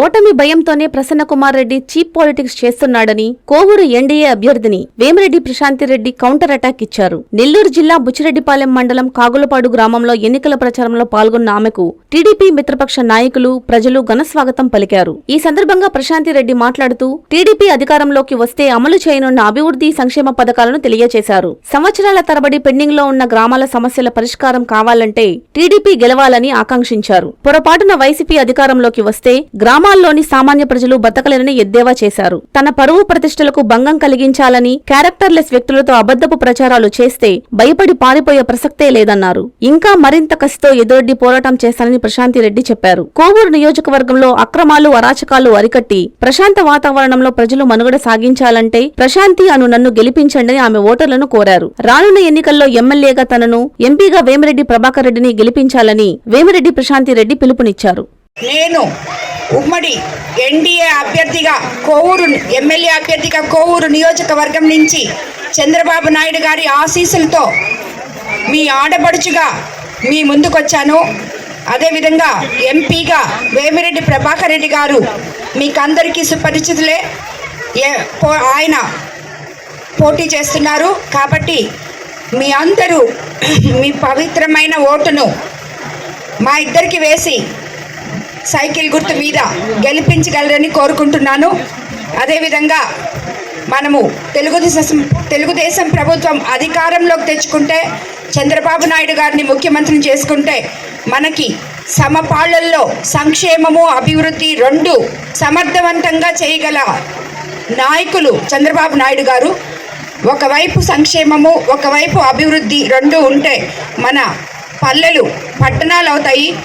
ఓటమి భయంతోనే Prasanna Kumar Reddy cheap politics చేస్తున్నాడని కోవూరు ఎన్డీఏ అభ్యర్థిని వేమిరెడ్డి ప్రశాంతిరెడ్డి కౌంటర్ అటాక్ ఇచ్చారు. నెల్లూరు జిల్లా బుచ్చిరెడ్డిపాలెం మండలం కాగులపాడు గ్రామంలో ఎన్నికల ప్రచారంలో పాల్గొన్న ఆమెకు టీడీపీ మిత్రపక్ష నాయకులు ప్రజలు ఘనస్వాగతం పలికారు. ఈ సందర్భంగా ప్రశాంతిరెడ్డి మాట్లాడుతూ టీడీపీ అధికారంలోకి వస్తే అమలు చేయనున్న అభివృద్ధి సంక్షేమ పథకాలను తెలియజేశారు. సంవత్సరాల తరబడి పెండింగ్లో ఉన్న గ్రామాల సమస్యల పరిష్కారం కావాలంటే టీడీపీ గెలవాలని ఆకాంక్షించారు. పొరపాటున వైసీపీ అధికారంలోకి వస్తే గ్రామాల్లోని సామాన్య ప్రజలు బతకలేరని ఎద్దేవా చేశారు. తన పరువు ప్రతిష్టలకు భంగం కలిగించాలని క్యారెక్టర్లెస్ వ్యక్తులతో అబద్ధపు ప్రచారాలు చేస్తే భయపడి పారిపోయే ప్రసక్తే లేదన్నారు. ఇంకా మరింత కసితో ఎదురొడ్డి పోరాటం చేశానని ప్రశాంతిరెడ్డి చెప్పారు. కోవూరు నియోజకవర్గంలో అక్రమాలు అరాచకాలు అరికట్టి ప్రశాంత వాతావరణంలో ప్రజలు మనుగడ సాగించాలంటే ప్రశాంతి అను నన్ను గెలిపించండి ఆమె ఓటర్లను కోరారు. రానున్న ఎన్నికల్లో ఎమ్మెల్యేగా తనను ఎంపీగా వేమిరెడ్డి ప్రభాకర్ రెడ్డిని గెలిపించాలని వేమిరెడ్డి ప్రశాంతి రెడ్డి పిలుపునిచ్చారు. నేను ఉమ్మడి ఎన్డీఏ అభ్యర్థిగా కోవూరు ఎమ్మెల్యే అభ్యర్థిగా కోవూరు నియోజకవర్గం నుంచి చంద్రబాబు నాయుడు గారి ఆశీస్సులతో మీ ఆడపడుచుగా మీ ముందుకొచ్చాను. అదేవిధంగా ఎంపీగా వేమిరెడ్డి ప్రభాకర్ రెడ్డి గారు మీకందరికీ సుపరిచితులే. ఆయన పోటీ చేస్తున్నారు. కాబట్టి మీ అందరూ మీ పవిత్రమైన ఓటును మా ఇద్దరికి వేసి సైకిల్ గుర్తు మీద గెలిపించగలరని కోరుకుంటున్నాను. అదేవిధంగా మనము తెలుగుదేశం తెలుగుదేశం ప్రభుత్వం అధికారంలోకి తెచ్చుకుంటే చంద్రబాబు నాయుడు గారిని ముఖ్యమంత్రిని చేసుకుంటే మనకి సమపాళ్ళల్లో సంక్షేమము అభివృద్ధి రెండు సమర్థవంతంగా చేయగల నాయకులు చంద్రబాబు నాయుడు గారు. ఒకవైపు సంక్షేమము ఒకవైపు అభివృద్ధి రెండు ఉంటే మన పల్లెలు పట్టణాలు అవుతాయి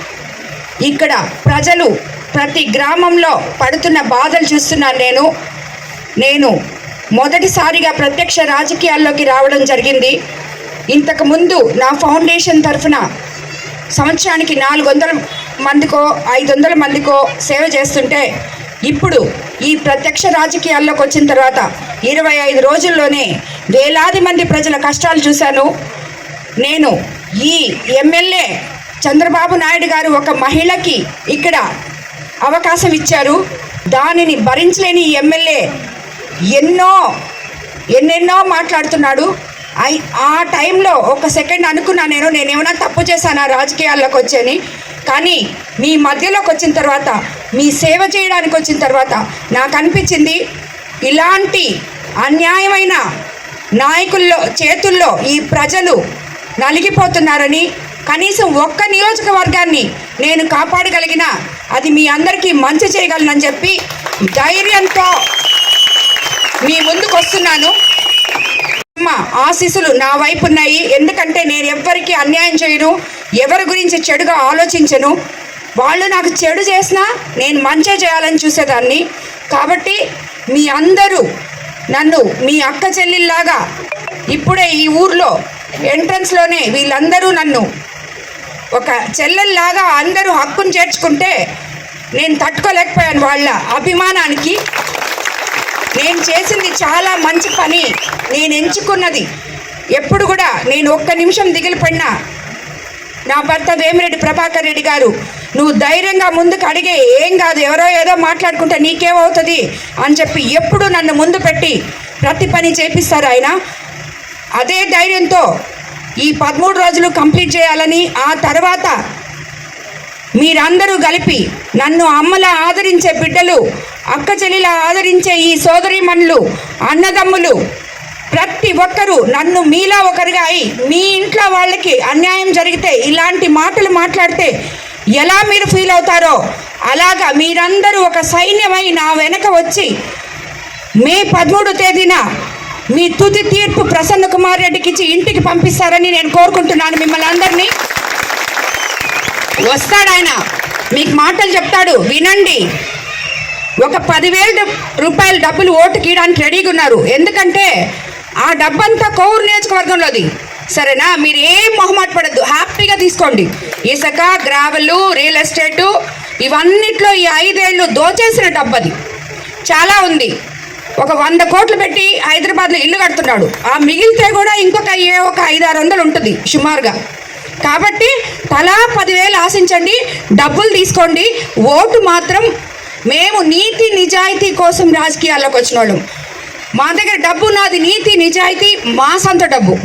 ఇక్కడ ప్రజలు ప్రతి గ్రామంలో పడుతున్న బాధలు చూస్తున్నాను నేను. నేను మొదటిసారిగా ప్రత్యక్ష రాజకీయాల్లోకి రావడం జరిగింది. ఇంతకుముందు నా ఫౌండేషన్ తరఫున సంవత్సరానికి నాలుగు వందల మందికో ఐదు వందల మందికో సేవ చేస్తుంటే ఇప్పుడు ఈ ప్రత్యక్ష రాజకీయాల్లోకి వచ్చిన తర్వాత ఇరవై ఐదు రోజుల్లోనే వేలాది మంది ప్రజల కష్టాలు చూశాను. నేను ఈ ఎమ్మెల్యే చంద్రబాబు నాయుడు గారు ఒక మహిళకి ఇక్కడ అవకాశం ఇచ్చారు. దానిని భరించలేని ఎమ్మెల్యే ఎన్నో ఎన్నెన్నో మాట్లాడుతున్నాడు. ఐ- ఆ టైంలో ఒక సెకండ్ అనుకున్నా నేను నేనేమైనా తప్పు చేశానా రాజకీయాల్లోకి వచ్చని. కానీ మీ మధ్యలోకి వచ్చిన తర్వాత మీ సేవ చేయడానికి వచ్చిన తర్వాత నాకు అనిపించింది ఇలాంటి అన్యాయమైన నాయకుల్లో చేతుల్లో ఈ ప్రజలు నలిగిపోతున్నారని కనీసం ఒక్క నియోజకవర్గాన్ని నేను కాపాడగలిగిన అది మీ అందరికీ మంచి చేయగలనని చెప్పి ధైర్యంతో మీ ముందుకు వస్తున్నాను. అమ్మ ఆశీస్సులు నా వైపు ఉన్నాయి. ఎందుకంటే నేను ఎవ్వరికి అన్యాయం చేయను ఎవరి గురించి చెడుగా ఆలోచించను. వాళ్ళు నాకు చెడు చేసినా నేను మంచి చేయాలని చూసేదాన్ని. కాబట్టి మీ అందరూ నన్ను మీ అక్క చెల్లిలాగా ఇప్పుడే ఈ ఊర్లో ఎంట్రన్స్లోనే వీళ్ళందరూ నన్ను ఒక చెల్లెల్లాగా అందరూ హక్కును చేర్చుకుంటే నేను తట్టుకోలేకపోయాను వాళ్ళ అభిమానానికి. నేను చేసింది చాలా మంచి పని. నేను ఎంచుకున్నది. ఎప్పుడు కూడా నేను ఒక్క నిమిషం దిగిలిపడినా నా భర్త వేమిరెడ్డి ప్రభాకర్ రెడ్డి గారు నువ్వు ధైర్యంగా ముందుకు అడిగే ఏం కాదు ఎవరో ఏదో మాట్లాడుకుంటే నీకేమవుతుంది? అని చెప్పి ఎప్పుడు నన్ను ముందు పెట్టి ప్రతి పని చేపిస్తారు ఆయన. అదే ధైర్యంతో ఈ పదమూడు రోజులు కంప్లీట్ చేయాలని ఆ తర్వాత మీరందరూ కలిపి నన్ను అమ్మలా ఆదరించే బిడ్డలు అక్క చెల్లిలా ఆదరించే ఈ సోదరిమణులు అన్నదమ్ములు ప్రతి ఒక్కరూ నన్ను మీలా ఒకరిగా అయి మీ ఇంట్లో వాళ్ళకి అన్యాయం జరిగితే ఇలాంటి మాటలు మాట్లాడితే ఎలా మీరు ఫీల్ అవుతారో అలాగా మీరందరూ ఒక సైన్యమై నా వెనక వచ్చి మే పదమూడు తేదీన మీ తుది తీర్పు ప్రసన్న కుమార్ రెడ్డికి ఇచ్చి ఇంటికి పంపిస్తారని నేను కోరుకుంటున్నాను మిమ్మల్ని అందరినీ. వస్తాడు ఆయన. మీకు మాటలు చెప్తాడు. వినండి. ఒక పదివేల రూపాయల డబ్బులు ఓటు కీయడానికి రెడీగా ఉన్నారు. ఎందుకంటే ఆ డబ్బంతా కౌరు నియోజకవర్గంలోది. సరేనా? మీరు ఏం మొహమాట పడద్దు. హ్యాపీగా తీసుకోండి. ఇసుక గ్రావెలు రియల్ ఎస్టేటు ఇవన్నిట్లో ఈ ఐదేళ్ళు దోచేసిన డబ్బు అది చాలా ఉంది. ఒక వంద కోట్లు పెట్టి హైదరాబాద్లో ఇల్లు కడుతున్నాడు. ఆ మిగిలితే కూడా ఇంకొక ఏ ఒక ఐదు ఆరు వందలు ఉంటుంది సుమారుగా. కాబట్టి తలా పదివేలు ఆశించండి డబ్బులు తీసుకోండి. ఓటు మాత్రం మేము నీతి నిజాయితీ కోసం రాజకీయాల్లోకి వచ్చిన వాళ్ళం మా దగ్గర డబ్బు నాది నీతి నిజాయితీ మా సొంత డబ్బు.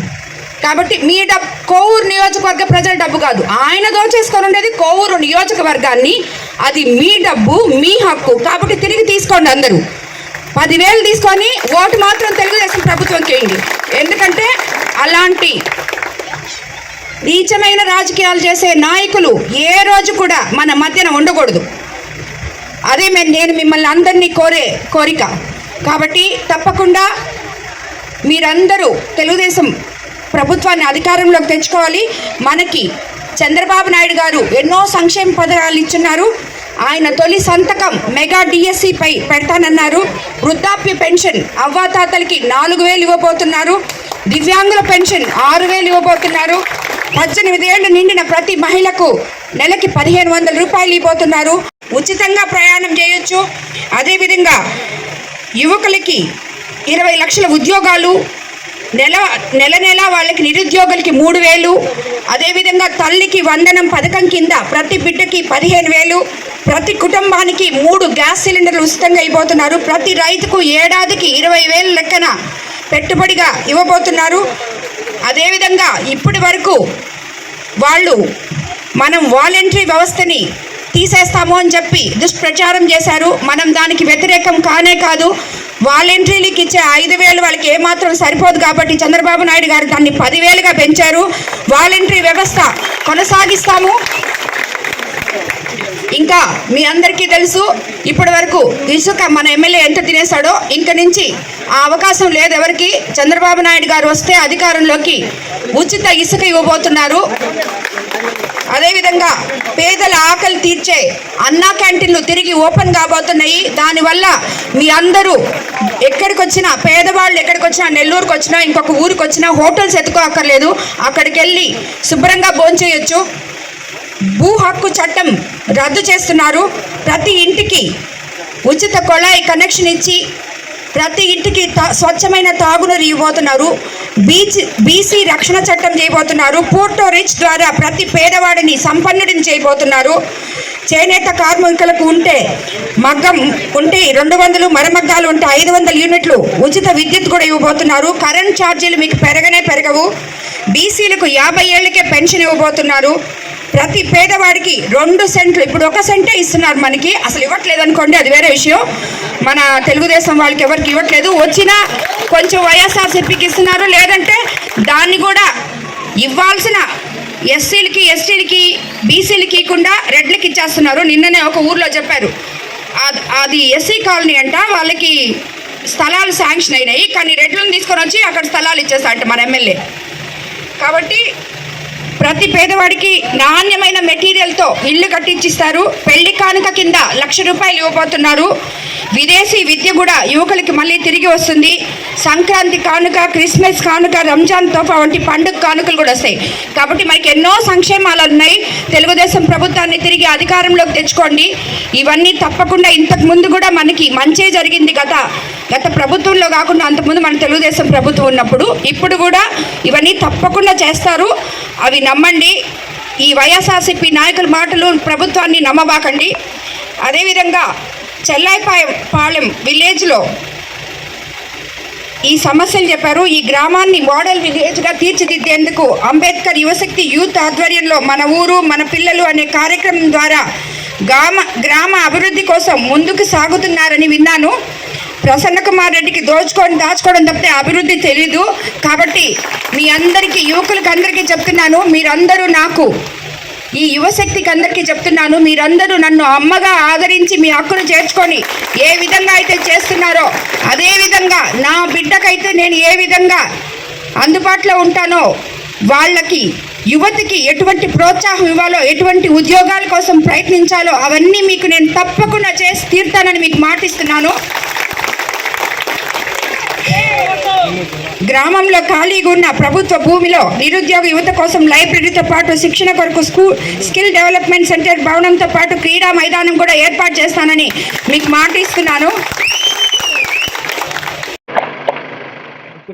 కాబట్టి మీ డబ్బు కోవూరు నియోజకవర్గ ప్రజల డబ్బు కాదు. ఆయన దోచేసుకొని ఉండేది కోవూరు నియోజకవర్గాన్ని. అది మీ డబ్బు మీ హక్కు. కాబట్టి తిరిగి తీసుకోండి అందరూ. పదివేలు తీసుకొని ఓటు మాత్రం తెలుగుదేశం ప్రభుత్వం చేయండి. ఎందుకంటే అలాంటి నీచమైన రాజకీయాలు చేసే నాయకులు ఏ రోజు కూడా మన మధ్యన ఉండకూడదు. అదే మేము నేను మిమ్మల్ని అందరినీ కోరే కోరిక. కాబట్టి తప్పకుండా మీరందరూ తెలుగుదేశం ప్రభుత్వాన్ని అధికారంలోకి తెచ్చుకోవాలి. మనకి చంద్రబాబు నాయుడు గారు ఎన్నో సంక్షేమ పథకాలు ఇచ్చున్నారు. ఆయన తొలి సంతకం మెగా డిఎస్సిపై పెడతానన్నారు. వృద్ధాప్య పెన్షన్ అవ్వాతాతలకి నాలుగు వేలు ఇవ్వబోతున్నారు. దివ్యాంగుల పెన్షన్ ఆరు వేలు ఇవ్వబోతున్నారు. పద్దెనిమిది ఏళ్ళు నిండిన ప్రతి మహిళకు నెలకి పదిహేను వందల రూపాయలు ఇవ్వబోతున్నారు. ఉచితంగా ప్రయాణం చేయొచ్చు. అదేవిధంగా యువకులకి ఇరవై లక్షల ఉద్యోగాలు నెల నెల నెల వాళ్ళకి నిరుద్యోగులకి మూడు వేలు అదేవిధంగా తల్లికి వందనం పథకం కింద ప్రతి బిడ్డకి పదిహేను వేలు ప్రతి కుటుంబానికి మూడు గ్యాస్ సిలిండర్లు ఉచితంగా ఇవ్వబోతున్నారు. ప్రతి రైతుకు ఏడాదికి ఇరవై వేల లెక్కన పెట్టుబడిగా ఇవ్వబోతున్నారు. అదేవిధంగా ఇప్పటి వరకు వాళ్ళు మనం వాలంటరీ వ్యవస్థని తీసేస్తాము అని చెప్పి దుష్ప్రచారం చేశారు. మనం దానికి వ్యతిరేకం కానే కాదు. వాలంటరీలకు ఇచ్చే ఐదు వేలు వాళ్ళకి ఏమాత్రం సరిపోదు కాబట్టి చంద్రబాబు నాయుడు గారు దాన్ని పదివేలుగా పెంచారు. వాలంటరీ వ్యవస్థ కొనసాగిస్తాము. ఇంకా మీ అందరికీ తెలుసు ఇప్పటి వరకు ఇసుక మన ఎమ్మెల్యే ఎంత తినేశాడో ఇంక నుంచి ఆ అవకాశం లేదు ఎవరికి. చంద్రబాబు నాయుడు గారు వస్తే అధికారంలోకి ఉచిత ఇసుక ఇవ్వబోతున్నారు. అదేవిధంగా పేదల ఆకలి తీర్చే అన్నా క్యాంటీన్లు తిరిగి ఓపెన్ కాబోతున్నాయి. దానివల్ల మీ అందరూ ఎక్కడికి వచ్చినా పేదవాళ్ళు ఎక్కడికి వచ్చినా నెల్లూరుకి వచ్చినా ఇంకొక ఊరికి వచ్చినా హోటల్స్ ఎత్తుకో అక్కర్లేదు అక్కడికి వెళ్ళి శుభ్రంగా భోంచేయొచ్చు. భూ హక్కు చట్టం రద్దు చేస్తున్నారు. ప్రతి ఇంటికి ఉచిత కొళాయి కనెక్షన్ ఇచ్చి ప్రతి ఇంటికి తా- స్వచ్ఛమైన తాగునీరు ఇవ్వబోతున్నారు. బీచ్ బీసీ రక్షణ చట్టం చేయబోతున్నారు. పోర్టో రిచ్ ద్వారా ప్రతి పేదవాడిని సంపన్నుడిని చేయబోతున్నారు. చేనేత కార్మికులకు ఉంటే మగ్గం ఉంటే రెండు వందలు మరమగ్గాలు ఉంటే ఐదు వందల యూనిట్లు ఉచిత విద్యుత్ కూడా ఇవ్వబోతున్నారు. కరెంట్ ఛార్జీలు మీకు పెరగనే పెరగవు. బీసీలకు యాభై ఏళ్ళకే పెన్షన్ ఇవ్వబోతున్నారు. ప్రతి పేదవాడికి రెండు సెంట్లు ఇప్పుడు ఒక సెంటే ఇస్తున్నారు మనకి అసలు ఇవ్వట్లేదు అనుకోండి అది వేరే విషయం. మన తెలుగుదేశం వాళ్ళకి ఎవరికి ఇవ్వట్లేదు. వచ్చినా కొంచెం వైఎస్ఆర్సీపీకి ఇస్తున్నారు లేదంటే దాన్ని కూడా ఇవ్వాల్సిన ఎస్సీలకి ఎస్టీలకి బీసీలకి ఇవ్వకుండా రెడ్లకి ఇచ్చేస్తున్నారు. నిన్ననే ఒక ఊర్లో చెప్పారు. అది ఎస్సీ కాలనీ అంట వాళ్ళకి స్థలాలు శాంక్షన్ అయినాయి కానీ రెడ్లను తీసుకొని వచ్చి అక్కడ స్థలాలు ఇచ్చేస్తారంట మన ఎమ్మెల్యే. కాబట్టి ప్రతి పేదవాడికి నాణ్యమైన మెటీరియల్తో ఇల్లు కట్టించిస్తారు. పెళ్ళి కానుక కింద లక్ష రూపాయలు ఇవ్వబోతున్నారు. విదేశీ విద్య కూడా యువకులకి మళ్ళీ తిరిగి వస్తుంది. సంక్రాంతి కానుక క్రిస్మస్ కానుక రంజాన్ తోఫా వంటి పండుగ కానుకలు కూడా వస్తాయి. కాబట్టి మనకి ఎన్నో సంక్షేమాలు ఉన్నాయి. తెలుగుదేశం ప్రభుత్వాన్ని తిరిగి అధికారంలోకి తెచ్చుకోండి. ఇవన్నీ తప్పకుండా ఇంతకు ముందు కూడా మనకి మంచే జరిగింది గత గత ప్రభుత్వంలో కాకుండా అంతకుముందు మన తెలుగుదేశం ప్రభుత్వం ఉన్నప్పుడు ఇప్పుడు కూడా ఇవన్నీ తప్పకుండా చేస్తారు. అవి నమ్మండి. ఈ వైఎస్ఆర్సీపీ నాయకుల మాటలు ప్రభుత్వాన్ని నమ్మబాకండి. అదేవిధంగా చెల్లాయిపాయం పాలెం విలేజ్లో ఈ సమస్యలు చెప్పారు. ఈ గ్రామాన్ని మోడల్ విలేజ్గా తీర్చిదిద్దేందుకు అంబేద్కర్ యువశక్తి యూత్ ఆధ్వర్యంలో మన ఊరు మన పిల్లలు అనే కార్యక్రమం ద్వారా గ్రామ గ్రామ అభివృద్ధి కోసం ముందుకు సాగుతున్నారని విన్నాను. ప్రసన్న కుమార్ రెడ్డికి దోచుకొని దాచుకోవడం తప్పితే అభివృద్ధి తెలీదు. కాబట్టి మీ అందరికీ యువకులకి అందరికీ చెప్తున్నాను మీరందరూ నాకు ఈ యువశక్తికి అందరికీ చెప్తున్నాను మీరందరూ నన్ను అమ్మగా ఆదరించి మీ హక్కును చేర్చుకొని ఏ విధంగా అయితే చేస్తున్నారో అదే విధంగా నా బిడ్డకైతే నేను ఏ విధంగా అందుబాటులో ఉంటానో వాళ్ళకి యువతికి ఎటువంటి ప్రోత్సాహం ఇవ్వాలో ఎటువంటి ఉద్యోగాల కోసం ప్రయత్నించాలో అవన్నీ మీకు నేను తప్పకుండా చేసి తీరుతానని మీకు మాటిస్తున్నాను. గ్రామంలో ఖాళీగా ఉన్న ప్రభుత్వ భూమిలో నిరుద్యోగ యువత కోసం లైబ్రరీతో పాటు శిక్షణ కొరకు స్కూల్ స్కిల్ డెవలప్మెంట్ సెంటర్ భవనంతో పాటు క్రీడా మైదానం కూడా ఏర్పాటు చేస్తానని మీకు మాట ఇస్తున్నాను.